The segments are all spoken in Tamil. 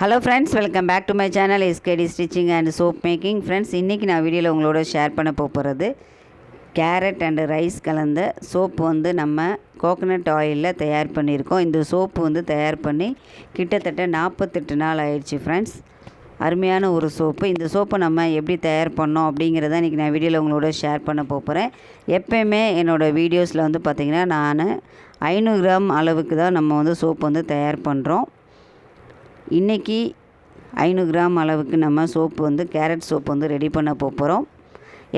Hello friends welcome back to my channel S K D stitching and soap making friends இன்றைக்கி நான் வீடியோவில் உங்களோட ஷேர் பண்ண போகிறது கேரட் அண்டு ரைஸ் கலந்த சோப்பு வந்து நம்ம கோகனட் ஆயிலில் தயார் பண்ணியிருக்கோம். இந்த சோப்பு வந்து தயார் பண்ணி கிட்டத்தட்ட நாற்பத்தெட்டு நாள் ஆயிடுச்சு ஃப்ரெண்ட்ஸ் அருமையான ஒரு சோப்பு இந்த சோப்பை நம்ம எப்படி தயார் பண்ணோம் அப்படிங்கிறத இன்றைக்கி நான் வீடியோவில் உங்களோட ஷேர் பண்ண போகிறேன் எப்பயுமே என்னோடய வீடியோஸில் வந்து பார்த்திங்கன்னா நான் ஐநூறு கிராம் அளவுக்கு தான் நம்ம வந்து சோப்பு வந்து தயார் பண்ணுறோம் இன்றைக்கி ஐநூறு கிராம் அளவுக்கு நம்ம சோப்பு வந்து கேரட் சோப்பு வந்து ரெடி பண்ண போகிறோம்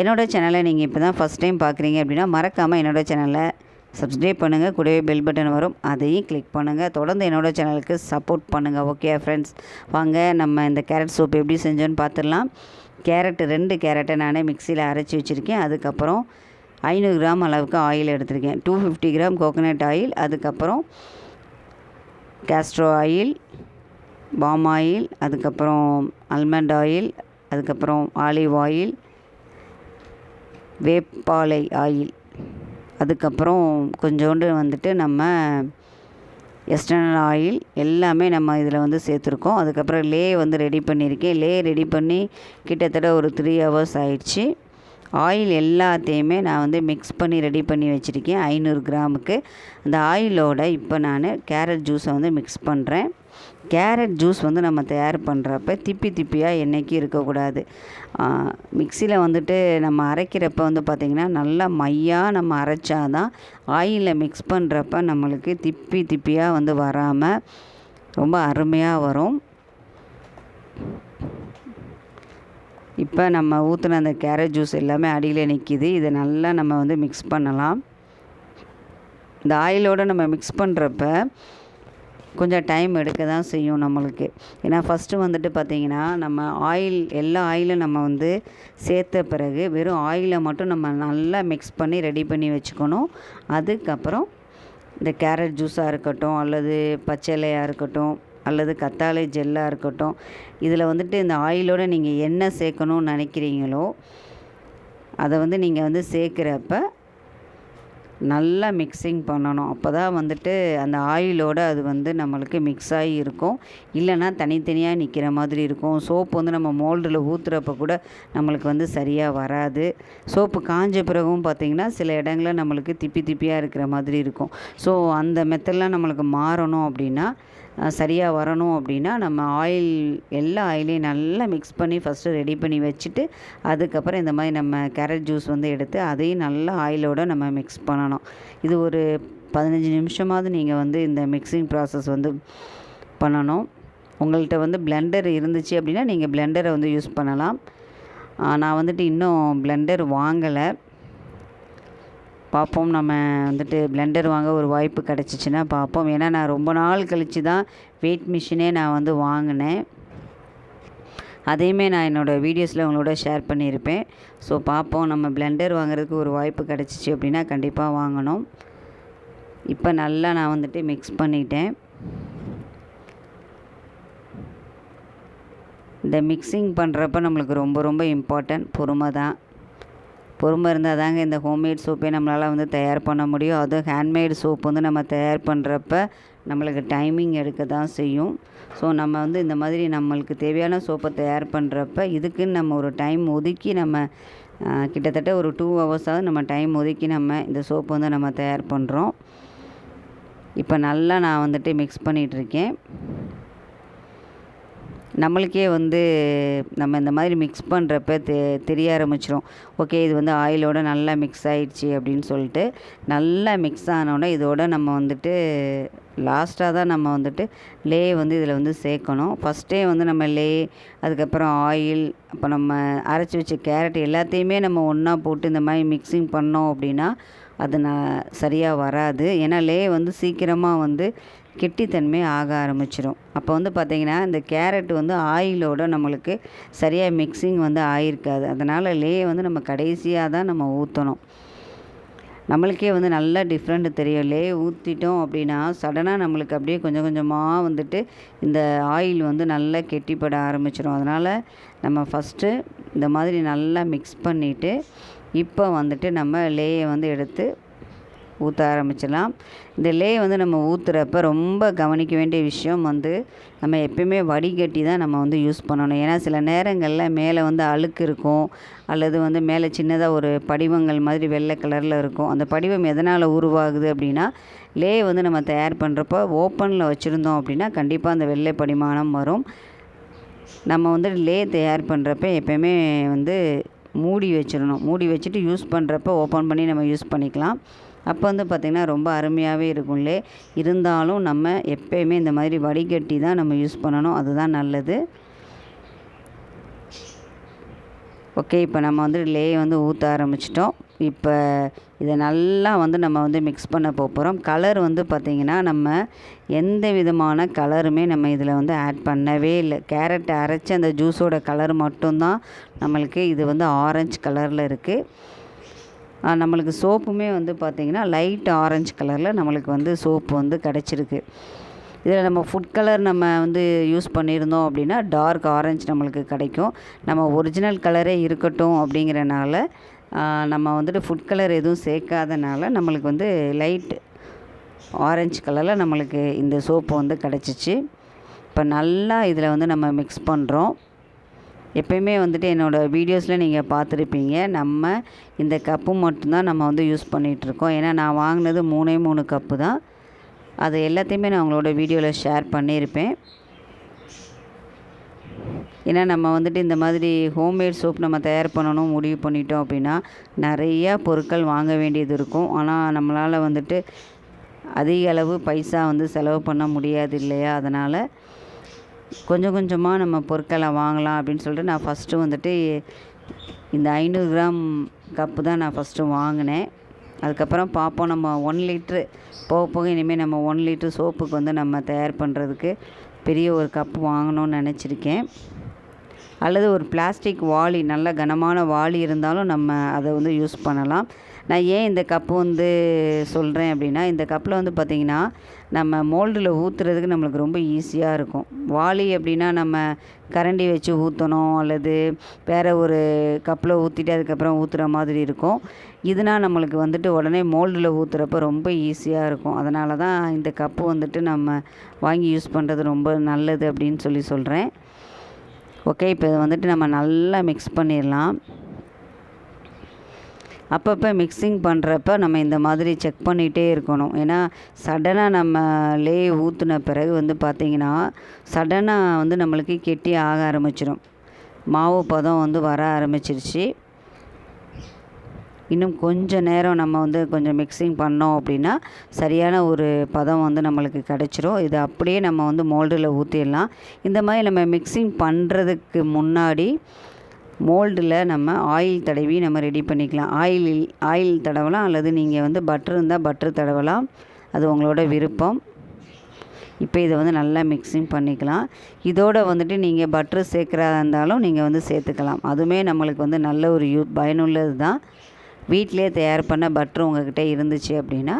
என்னோடய சேனலை நீங்கள் இப்போ தான் ஃபஸ்ட் டைம் பார்க்குறீங்க அப்படின்னா மறக்காமல் என்னோடய சேனலை சப்ஸ்கிரைப் பண்ணுங்கள் கூடவே பெல் பட்டன் வரும். அதையும் கிளிக் பண்ணுங்கள் தொடர்ந்து என்னோடய சேனலுக்கு சப்போர்ட் பண்ணுங்கள் ஓகே ஃப்ரெண்ட்ஸ் வாங்க நம்ம இந்த கேரட் சோப்பு எப்படி செஞ்சோன்னு பார்த்துடலாம் கேரட்டு ரெண்டு கேரட்டை நானே மிக்சியில் அரைச்சி வச்சுருக்கேன். அதுக்கப்புறம் ஐநூறு கிராம் அளவுக்கு ஆயில் எடுத்திருக்கேன். Two fifty gram coconut oil அதுக்கப்புறம் கேஸ்ட்ரோ ஆயில் பாம் ஆயில் அதுக்கப்புறம் அல்மண்ட் ஆயில் அதுக்கப்புறம் ஆலிவ் ஆயில் வேப்பாலை ஆயில் அதுக்கப்புறம் கொஞ்சோண்டு வந்துட்டு நம்ம எஸ்டர்னல் ஆயில் எல்லாமே நம்ம இதில் வந்து சேர்த்துருக்கோம். அதுக்கப்புறம் லே வந்து ரெடி பண்ணியிருக்கேன். லே ரெடி பண்ணி கிட்டத்தட்ட ஒரு த்ரீ ஹவர்ஸ் ஆயிடுச்சு. ஆயில் எல்லாத்தையுமே நான் வந்து மிக்ஸ் பண்ணி ரெடி பண்ணி வச்சுருக்கேன். ஐநூறு கிராமுக்கு. அந்த ஆயிலோட இப்போ நான் கேரட் ஜூஸை வந்து மிக்ஸ் பண்ணுறேன் கேரட் ஜூஸ் வந்து நம்ம தயார் பண்ணுறப்ப திப்பி திப்பியாக என்றைக்கும் இருக்கக்கூடாது. மிக்சியில் வந்துட்டு நம்ம அரைக்கிறப்ப வந்து பார்த்திங்கன்னா நல்லா மையாக நம்ம அரைச்சாதான் ஆயிலில் மிக்ஸ் பண்ணுறப்ப நம்மளுக்கு திப்பி திப்பியாக வந்து வராமல் ரொம்ப அருமையாக வரும். இப்போ நம்ம ஊற்றின அந்த கேரட் ஜூஸ் எல்லாமே அடியில் நிற்கிது இதை நல்லா நம்ம வந்து மிக்ஸ் பண்ணலாம். இந்த ஆயிலோடு நம்ம மிக்ஸ் பண்ணுறப்ப கொஞ்சம் டைம் எடுக்க தான் செய்யும் நம்மளுக்கு. ஏன்னா ஃபஸ்ட்டு வந்துட்டு பார்த்திங்கன்னா நம்ம ஆயில் எல்லா ஆயிலும் நம்ம வந்து சேர்த்த பிறகு வெறும் ஆயிலை மட்டும் நம்ம நல்லா மிக்ஸ் பண்ணி ரெடி பண்ணி வச்சுக்கணும். அதுக்கப்புறம் இந்த கேரட் ஜூஸாக இருக்கட்டும் அல்லது பச்சை இலையாக இருக்கட்டும் அல்லது கத்தாழை ஜெல்லாக இருக்கட்டும் இதில் வந்துட்டு இந்த ஆயிலோடு நீங்கள் என்ன சேர்க்கணும்னு நினைக்கிறீங்களோ அதை வந்து நீங்கள் வந்து சேர்க்குறப்ப நல்லா மிக்சிங் பண்ணணும். அப்போ தான் வந்துட்டு அந்த ஆயிலோடு அது வந்து நம்மளுக்கு மிக்ஸ் ஆகி இருக்கும். இல்லைன்னா தனித்தனியாக நிற்கிற மாதிரி இருக்கும். சோப்பு வந்து நம்ம மோல்டில் ஊற்றுறப்ப கூட நம்மளுக்கு வந்து சரியாக வராது. சோப்பு காஞ்ச பிறகும் பார்த்திங்கன்னா சில இடங்களில் நம்மளுக்கு திப்பி திப்பியாக இருக்கிற மாதிரி இருக்கும். ஸோ அந்த மெத்தட்லாம் நம்மளுக்கு மாறணும் அப்படின்னா சரியாக வரணும் அப்படின்னா நம்ம ஆயில் எல்லா ஆயிலையும் நல்லா மிக்ஸ் பண்ணி ஃபஸ்ட்டு ரெடி பண்ணி வச்சுட்டு அதுக்கப்புறம் இந்த மாதிரி நம்ம கேரட் ஜூஸ் வந்து எடுத்து அதையும் நல்லா ஆயிலோடு நம்ம மிக்ஸ் பண்ணணும். இது ஒரு பதினஞ்சு நிமிஷமாவது நீங்கள் வந்து இந்த மிக்சிங் ப்ராசஸ் வந்து பண்ணணும். உங்கள்கிட்ட வந்து பிளெண்டர் இருந்துச்சு அப்படின்னா நீங்கள் பிளெண்டரை வந்து யூஸ் பண்ணலாம். நான் வந்துட்டு இன்னும் பிளெண்டர் வாங்கலை. பார்ப்போம். நம்ம வந்துட்டு பிளெண்டர் வாங்க ஒரு வாய்ப்பு கிடச்சிச்சின்னா பார்ப்போம். ஏன்னா நான் ரொம்ப நாள் கழித்து தான் வெயிட் மிஷினே நான் வந்து வாங்கினேன். அதையுமே நான் என்னோடய வீடியோஸில் உங்களோட ஷேர் பண்ணியிருப்பேன். ஸோ பார்ப்போம். நம்ம பிளெண்டர் வாங்குறதுக்கு ஒரு வாய்ப்பு கிடச்சிச்சு அப்படின்னா கண்டிப்பாக வாங்கணும். இப்போ நல்லா நான் வந்துட்டு மிக்ஸ் பண்ணிட்டேன். இந்த மிக்சிங் பண்ணுறப்ப நம்மளுக்கு ரொம்ப ரொம்ப இம்பார்ட்டன்ட் பொறுமை தான் பொறுமை இருந்தால் தாங்க இந்த ஹோம்மேட் சோப்பே நம்மளால் வந்து தயார் பண்ண முடியும். அதுவும் ஹேண்ட்மேட் சோப் வந்து நம்ம தயார் பண்ணுறப்ப நம்மளுக்கு டைமிங் எடுக்க தான் செய்யும். ஸோ நம்ம வந்து இந்த மாதிரி நம்மளுக்கு தேவையான சோப்பை தயார் பண்ணுறப்ப இதுக்குன்னு நம்ம ஒரு டைம் ஒதுக்கி நம்ம கிட்டத்தட்ட ஒரு டூ ஹவர்ஸாவது நம்ம டைம் ஒதுக்கி நம்ம இந்த சோப்பு வந்து நம்ம தயார் பண்ணுறோம் இப்போ நல்லா நான் வந்துட்டு மிக்ஸ் பண்ணிகிட்ருக்கேன் நம்மளுக்கே வந்து நம்ம இந்த மாதிரி மிக்ஸ் பண்ணுறப்ப தெ தெரிய ஆரம்பிச்சிடும் ஓகே இது வந்து ஆயிலோட நல்லா மிக்ஸ் ஆகிடுச்சி அப்படின்னு சொல்லிட்டு நல்லா மிக்ஸ் ஆனோடனே இதோட நம்ம வந்துட்டு லாஸ்ட்டாக தான் நம்ம வந்துட்டு லே வந்து இதில் வந்து சேர்க்கணும். ஃபஸ்ட்டே வந்து நம்ம லே அதுக்கப்புறம் ஆயில் அப்போ நம்ம அரைச்சி வச்ச கேரட் எல்லாத்தையுமே நம்ம ஒன்றா போட்டு இந்த மாதிரி மிக்சிங் பண்ணோம் அப்படின்னா அது நான் சரியாக வராது. ஏன்னா லே வந்து சீக்கிரமாக வந்து கெட்டித்தன்மை ஆக ஆரம்பிச்சிடும் அப்போ வந்து பார்த்திங்கன்னா இந்த கேரட் வந்து ஆயிலோட நம்மளுக்கு சரியாக மிக்சிங் வந்து ஆயிருக்காது. அதனால் லே வந்து நம்ம கடைசியாக தான் நம்ம ஊற்றணும் நம்மளுக்கே வந்து நல்லா டிஃப்ரெண்ட் தெரியும். லே ஊற்றிட்டோம் அப்படின்னா சடனாக நம்மளுக்கு அப்படியே கொஞ்சம் கொஞ்சமாக வந்துட்டு இந்த ஆயில் வந்து நல்லா கெட்டிப்பட ஆரம்பிச்சிடும் அதனால் நம்ம ஃபஸ்ட்டு இந்த மாதிரி நல்லா மிக்ஸ் பண்ணிவிட்டு இப்போ வந்துட்டு நம்ம லேயை வந்து எடுத்து ஊற்ற ஆரம்பிச்சிடலாம். இந்த லே வந்து நம்ம ஊற்றுறப்ப ரொம்ப கவனிக்க வேண்டிய விஷயம் வந்து நம்ம எப்பயுமே வடிகட்டி தான் நம்ம வந்து யூஸ் பண்ணணும். ஏன்னா சில நேரங்களில் மேலே வந்து அழுக்கு இருக்கும். அல்லது வந்து மேலே சின்னதாக ஒரு படிவங்கள் மாதிரி வெள்ளை கலரில் இருக்கும். அந்த படிவம் எதனால் உருவாகுது அப்படின்னா லே வந்து நம்ம தயார் பண்ணுறப்போ ஓப்பனில் வச்சுருந்தோம் அப்படின்னா கண்டிப்பாக அந்த வெள்ளை படிமானம் வரும். நம்ம வந்து லே தயார் பண்ணுறப்ப எப்பயுமே வந்து மூடி வச்சிடணும். மூடி வச்சுட்டு யூஸ் பண்ணுறப்ப ஓப்பன் பண்ணி நம்ம யூஸ் பண்ணிக்கலாம். அப்போ வந்து பார்த்திங்கன்னா ரொம்ப அருமையாகவே இருக்கும்லே. இருந்தாலும் நம்ம எப்பயுமே இந்த மாதிரி வடிகட்டி தான் நம்ம யூஸ் பண்ணணும். அதுதான் நல்லது. ஓகே இப்போ நம்ம வந்து லே வந்து ஊற்ற ஆரம்பிச்சிட்டோம். இப்போ இதை நல்லா வந்து நம்ம வந்து மிக்ஸ் பண்ண போகிறோம் கலர் வந்து பார்த்திங்கன்னா நம்ம எந்த விதமான கலருமே நம்ம இதில் வந்து ஆட் பண்ணவே இல்லை. கேரட் அரைச்சி அந்த ஜூஸோட கலர் மட்டும்தான் நம்மளுக்கு இது வந்து ஆரஞ்சு கலரில் இருக்குது நம்மளுக்கு சோப்புமே வந்து பார்த்திங்கன்னா லைட் ஆரஞ்சு கலரில் நம்மளுக்கு வந்து சோப்பு வந்து கிடச்சிருக்கு. இதில் நம்ம ஃபுட் கலர் நம்ம வந்து யூஸ் பண்ணியிருந்தோம் அப்படின்னா டார்க் ஆரஞ்சு நம்மளுக்கு கிடைக்கும். நம்ம ஒரிஜினல் கலரே இருக்கட்டும் அப்படிங்கிறனால நம்ம வந்துட்டு ஃபுட் கலர் எதுவும் சேர்க்காதனால நம்மளுக்கு வந்து லைட் ஆரஞ்சு கலரில் நம்மளுக்கு இந்த சோப்பு வந்து கிடச்சிச்சு. இப்போ நல்லா இதில் வந்து நம்ம மிக்ஸ் பண்ணுறோம் எப்பயுமே வந்துட்டு என்னோடய வீடியோஸில் நீங்கள் பார்த்துருப்பீங்க. நம்ம இந்த கப்பு மட்டும்தான் நம்ம வந்து யூஸ் பண்ணிகிட்ருக்கோம். ஏன்னா நான் வாங்கினது மூணே மூணு கப்பு தான். அது எல்லாத்தையுமே நான் உங்களோட வீடியோவில் ஷேர் பண்ணியிருப்பேன். ஏன்னா நம்ம வந்துட்டு இந்த மாதிரி ஹோம்மேட் சோப் நம்ம தயார் பண்ணணும் முடிவு பண்ணிட்டோம் அப்படின்னா நிறையா பொருட்கள் வாங்க வேண்டியது இருக்கும். ஆனால் நம்மளால் வந்துட்டு அதிக அளவு பைசா வந்து செலவு பண்ண முடியாது இல்லையா? அதனால் கொஞ்சம் கொஞ்சமாக நம்ம பொருட்களை வாங்கலாம் அப்படின்னு சொல்லிட்டு நான் ஃபஸ்ட்டு வந்துட்டு இந்த ஐநூறு கிராம் கப்பு தான் நான் ஃபஸ்ட்டு வாங்கினேன். அதுக்கப்புறம் பார்ப்போம் நம்ம ஒன் லிட்ரு போக போக இனிமேல் நம்ம ஒன் லிட்ரு சோப்புக்கு வந்து நம்ம தயார் பண்ணுறதுக்கு பெரிய ஒரு கப்பு வாங்கணும்னு நினச்சிருக்கேன். அல்லது ஒரு பிளாஸ்டிக் வாளி நல்ல கனமான வாளி இருந்தாலும் நம்ம அதை வந்து யூஸ் பண்ணலாம். நான் ஏன் இந்த கப்பு வந்து சொல்கிறேன் அப்படின்னா இந்த கப்பில் வந்து பார்த்திங்கன்னா நம்ம மோல்டில் ஊற்றுறதுக்கு நம்மளுக்கு ரொம்ப ஈஸியாக இருக்கும். வாளி அப்படின்னா நம்ம கரண்டி வச்சு ஊற்றணும் அல்லது வேறு ஒரு கப்பில் ஊற்றிட்டு அதுக்கப்புறம் ஊற்றுற மாதிரி இருக்கும். இதுனா நம்மளுக்கு வந்துட்டு உடனே மோல்டில் ஊற்றுறப்ப ரொம்ப ஈஸியாக இருக்கும். அதனால தான் இந்த கப்பு வந்துட்டு நம்ம வாங்கி யூஸ் பண்ணுறது ரொம்ப நல்லது அப்படின்னு சொல்லி சொல்கிறேன் ஓகே இப்போ இதை வந்துட்டு நம்ம நல்லா மிக்ஸ் பண்ணிடலாம். அப்பப்போ மிக்சிங் பண்ணுறப்ப நம்ம இந்த மாதிரி செக் பண்ணிகிட்டே இருக்கணும். ஏன்னா சடனாக நம்ம லே ஊற்றின பிறகு வந்து பார்த்திங்கன்னா சடனாக வந்து நம்மளுக்கு கெட்டி ஆக ஆரம்பிச்சிடும் மாவு பதம் வந்து வர ஆரம்பிச்சிருச்சு. இன்னும் கொஞ்சம் நேரம் நம்ம வந்து கொஞ்சம் மிக்சிங் பண்ணோம் அப்படின்னா சரியான ஒரு பதம் வந்து நம்மளுக்கு கிடச்சிரும். இது அப்படியே நம்ம வந்து மோல்டில் ஊற்றிடலாம் இந்த மாதிரி நம்ம மிக்சிங் பண்ணுறதுக்கு முன்னாடி மோல்டில் நம்ம ஆயில் தடவி நம்ம ரெடி பண்ணிக்கலாம். ஆயில் ஆயில் தடவலாம் அல்லது நீங்கள் வந்து பட்ரு இருந்தால் பட்ரு தடவலாம். அது உங்களோட விருப்பம். இப்போ இதை வந்து நல்லா மிக்சிங் பண்ணிக்கலாம். இதோட வந்துட்டு நீங்கள் பட்ரு சேர்க்குறதா இருந்தாலும் நீங்கள் வந்து சேர்த்துக்கலாம். அதுவுமே நம்மளுக்கு வந்து நல்ல ஒரு யூ பயனுள்ளது தான் வீட்டிலே தயார் பண்ண பட்ரு உங்கள்கிட்ட இருந்துச்சு அப்படின்னா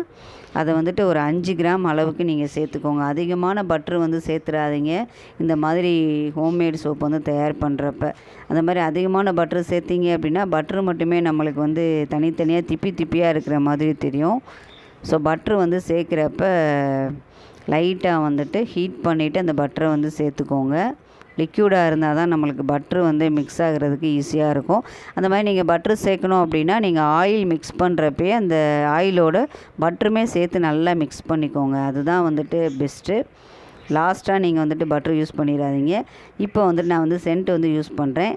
அதை வந்துட்டு ஒரு அஞ்சு கிராம் அளவுக்கு நீங்கள் சேர்த்துக்கோங்க. அதிகமான பட்ரு வந்து சேர்த்துறாதீங்க. இந்த மாதிரி ஹோம்மேட் சோப் வந்து தயார் பண்ணுறப்ப அந்த மாதிரி அதிகமான பட்ரு சேர்த்திங்க அப்படின்னா பட்ரு மட்டுமே நம்மளுக்கு வந்து தனித்தனியாக திப்பி திப்பியாக இருக்கிற மாதிரி தெரியும். ஸோ பட்ரு வந்து சேர்க்குறப்ப லைட்டாக வந்துட்டு ஹீட் பண்ணிவிட்டு அந்த பட்டரை வந்து சேர்த்துக்கோங்க. லிக்யூடாக இருந்தால் தான் நம்மளுக்கு பட்ரு வந்து மிக்ஸ் ஆகிறதுக்கு ஈஸியாக இருக்கும். அந்த மாதிரி நீங்கள் பட்ரு சேர்க்கணும் அப்படின்னா நீங்கள் ஆயில் மிக்ஸ் பண்ணுறப்பே அந்த ஆயிலோட பட்ருமே சேர்த்து நல்லா மிக்ஸ் பண்ணிக்கோங்க. அதுதான் வந்துட்டு பெஸ்ட்டு லாஸ்ட்டாக நீங்கள் வந்துட்டு பட்ரு யூஸ் பண்ணிடாதீங்க. இப்போ வந்துட்டு நான் வந்து சென்ட் வந்து யூஸ் பண்ணுறேன்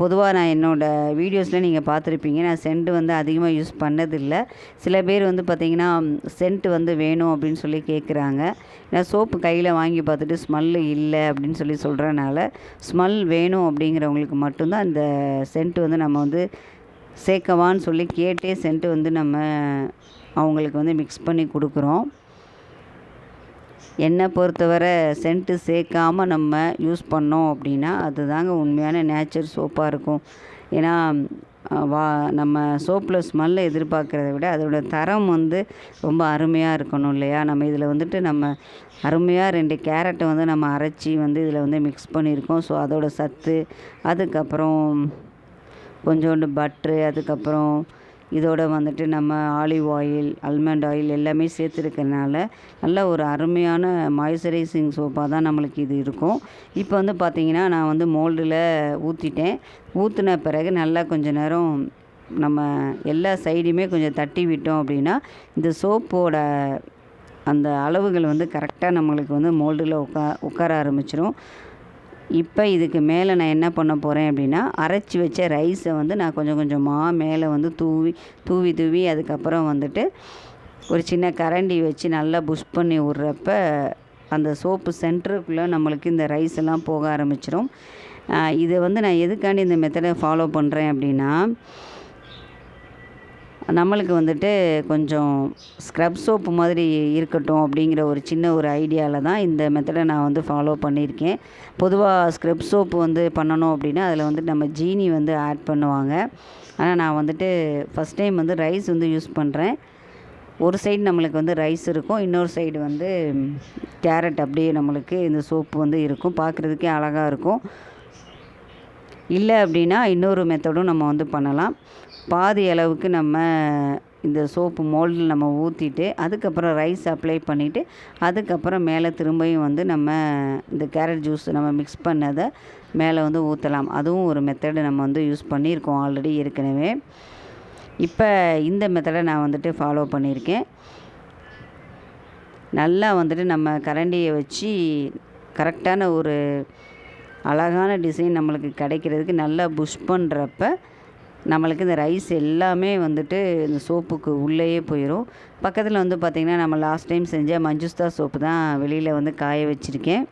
பொதுவாக நான் என்னோடய வீடியோஸில் நீங்கள் பார்த்துருப்பீங்க. நான் சென்ட் வந்து அதிகமாக யூஸ் பண்ணதில்லை. சில பேர் வந்து பார்த்திங்கன்னா சென்ட் வந்து வேணும் அப்படின்னு சொல்லி கேட்குறாங்க ஏன்னா சோப்பு கையில் வாங்கி பார்த்துட்டு ஸ்மெல்லு இல்லை அப்படின்னு சொல்லி சொல்கிறனால ஸ்மெல் வேணும் அப்படிங்கிறவங்களுக்கு மட்டும்தான் இந்த சென்ட் வந்து நம்ம வந்து சேர்க்கவான்னு சொல்லி கேட்டே சென்ட்டு வந்து நம்ம அவங்களுக்கு வந்து மிக்ஸ் பண்ணி கொடுக்குறோம். என்னை பொறுத்தவரை சென்ட்டு சேர்க்காம நம்ம யூஸ் பண்ணோம் அப்படின்னா அதுதாங்க உண்மையான நேச்சர் சோப்பாக இருக்கும். ஏன்னா வா நம்ம சோப்பில் ஸ்மெல்லை எதிர்பார்க்குறத விட அதோட தரம் வந்து ரொம்ப அருமையாக இருக்கணும் இல்லையா? நம்ம இதில் வந்துட்டு நம்ம அருமையாக ரெண்டு கேரட்டை வந்து நம்ம அரைச்சி வந்து இதில் வந்து மிக்ஸ் பண்ணியிருக்கோம். ஸோ அதோடய சத்து அதுக்கப்புறம் கொஞ்சோண்டு பட்ரு அதுக்கப்புறம் இதோட வந்துட்டு நம்ம ஆலிவ் ஆயில் அல்மண்ட் ஆயில் எல்லாமே சேர்த்துருக்கறனால நல்ல ஒரு அருமையான மாய்ஸ்சரைசிங் சோப்பாக தான் நம்மளுக்கு இது இருக்கும். இப்போ வந்து பார்த்திங்கன்னா நான் வந்து மோல்டில் ஊற்றிட்டேன் ஊற்றின பிறகு நல்லா கொஞ்ச நேரம் நம்ம எல்லா சைடுமே கொஞ்சம் தட்டி விட்டோம் அப்படின்னா இந்த சோப்போட அந்த அளவுகள் வந்து கரெக்டாக நம்மளுக்கு வந்து மோல்டில் உட்கா உட்கார ஆரம்பிச்சிரும். இப்போ இதுக்கு மேலே நான் என்ன பண்ண போகிறேன் அப்படின்னா அரைச்சி வச்ச ரைஸை வந்து நான் கொஞ்சம் கொஞ்சமாக மேலே வந்து தூவி தூவி தூவி அதுக்கப்புறம் வந்துட்டு ஒரு சின்ன கரண்டி வச்சு நல்லா புஷ் பண்ணி விட்றப்ப அந்த சோப்பு சென்டருக்குள்ளே நம்மளுக்கு இந்த ரைஸ் எல்லாம் போக ஆரம்பிச்சிடும். இதை வந்து நான் எதுக்காண்டி இந்த மெத்தடை ஃபாலோ பண்ணுறேன் அப்படின்னா நம்மளுக்கு வந்துட்டு கொஞ்சம் ஸ்க்ரப் சோப்பு மாதிரி இருக்கட்டும் அப்படிங்கிற ஒரு சின்ன ஒரு ஐடியாவில் தான் இந்த மெத்தடை நான் வந்து ஃபாலோ பண்ணியிருக்கேன். பொதுவாக ஸ்க்ரப் சோப்பு வந்து பண்ணணும் அப்படின்னா அதில் வந்துட்டு நம்ம ஜீனி வந்து ஆட் பண்ணுவாங்க. ஆனால் நான் வந்துட்டு ஃபஸ்ட் டைம் வந்து ரைஸ் வந்து யூஸ் பண்ணுறேன் ஒரு சைடு நம்மளுக்கு வந்து ரைஸ் இருக்கும் இன்னொரு சைடு வந்து கேரட் அப்படியே நம்மளுக்கு இந்த சோப்பு வந்து இருக்கும். பார்க்குறதுக்கே அழகாக இருக்கும். இல்லை அப்படின்னா இன்னொரு மெத்தடும் நம்ம வந்து பண்ணலாம். பாதி அளவுக்கு நம்ம இந்த சோப்பு மோல்டில் நம்ம ஊற்றிட்டு அதுக்கப்புறம் ரைஸ் அப்ளை பண்ணிவிட்டு அதுக்கப்புறம் மேலே திரும்பியும் வந்து நம்ம இந்த கேரட் ஜூஸ் நம்ம மிக்ஸ் பண்ணதை மேலே வந்து ஊற்றலாம் அதுவும் ஒரு மெத்தடு நம்ம வந்து யூஸ் பண்ணியிருக்கோம் ஆல்ரெடி ஏற்கனவே. இப்போ இந்த மெத்தடை நான் வந்துட்டு ஃபாலோ பண்ணியிருக்கேன். நல்லா வந்துட்டு நம்ம கரண்டியை வச்சு கரெக்டான ஒரு அழகான டிசைன் நம்மளுக்கு கிடைக்கிறதுக்கு நல்லா புஷ் பண்ணுறப்ப நம்மளுக்கு இந்த ரைஸ் எல்லாமே வந்துட்டு இந்த சோப்புக்கு உள்ளேயே போயிடும் பக்கத்தில் வந்து பார்த்திங்கன்னா நம்ம லாஸ்ட் டைம் செஞ்ச மஞ்சுஸ்தா சோப்பு தான் வெளியில் வந்து காய வச்சுருக்கேன்.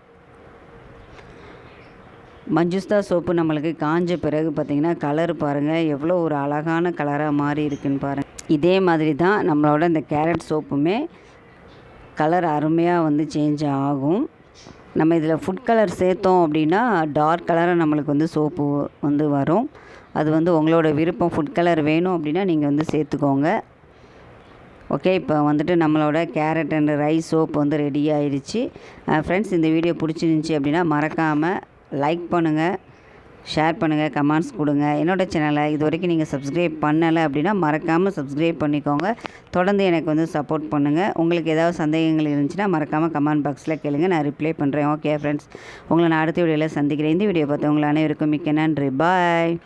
மஞ்சுஸ்தா சோப்பு நம்மளுக்கு காஞ்ச பிறகு பார்த்திங்கன்னா கலர் பாருங்கள் எவ்வளோ ஒரு அழகான கலராக மாறி இருக்குன்னு பாருங்கள் இதே மாதிரி தான் நம்மளோட இந்த கேரட் சோப்புமே கலர் அருமையாக வந்து சேஞ்ச் ஆகும். நம்ம இதில் ஃபுட் கலர் சேர்த்தோம் அப்படின்னா டார்க் கலராக நம்மளுக்கு வந்து சோப்பு வந்து வரும். அது வந்து உங்களோட விருப்பம் ஃபுட் கலர் வேணும் அப்படின்னா நீங்கள் வந்து சேர்த்துக்கோங்க. ஓகே இப்போ வந்துட்டு நம்மளோட கேரட் அண்ட் ரைஸ் சோப் வந்து ரெடி ஆயிடுச்சு. ஃப்ரெண்ட்ஸ் இந்த வீடியோ பிடிச்சிருந்துச்சி அப்படின்னா மறக்காமல் லைக் பண்ணுங்கள் ஷேர் பண்ணுங்கள் கமெண்ட்ஸ் கொடுங்க. என்னோடய சேனலை இது வரைக்கும் நீங்கள் சப்ஸ்கிரைப் பண்ணலை அப்படின்னா மறக்காமல் சப்ஸ்கிரைப் பண்ணிக்கோங்க. தொடர்ந்து எனக்கு வந்து சப்போர்ட் பண்ணுங்கள் உங்களுக்கு ஏதாவது சந்தேகங்கள் இருந்துச்சுன்னா மறக்காமல் கமெண்ட் பாக்ஸில் கேளுங்க. நான் ரிப்ளை பண்ணுறேன் ஓகே ஃப்ரெண்ட்ஸ் உங்களை நான் அடுத்த வீடியோவில் சந்திக்கிறேன். இந்த வீடியோ பார்த்து உங்களை அனைவருக்கும் மிக்க நன்றி. பாய்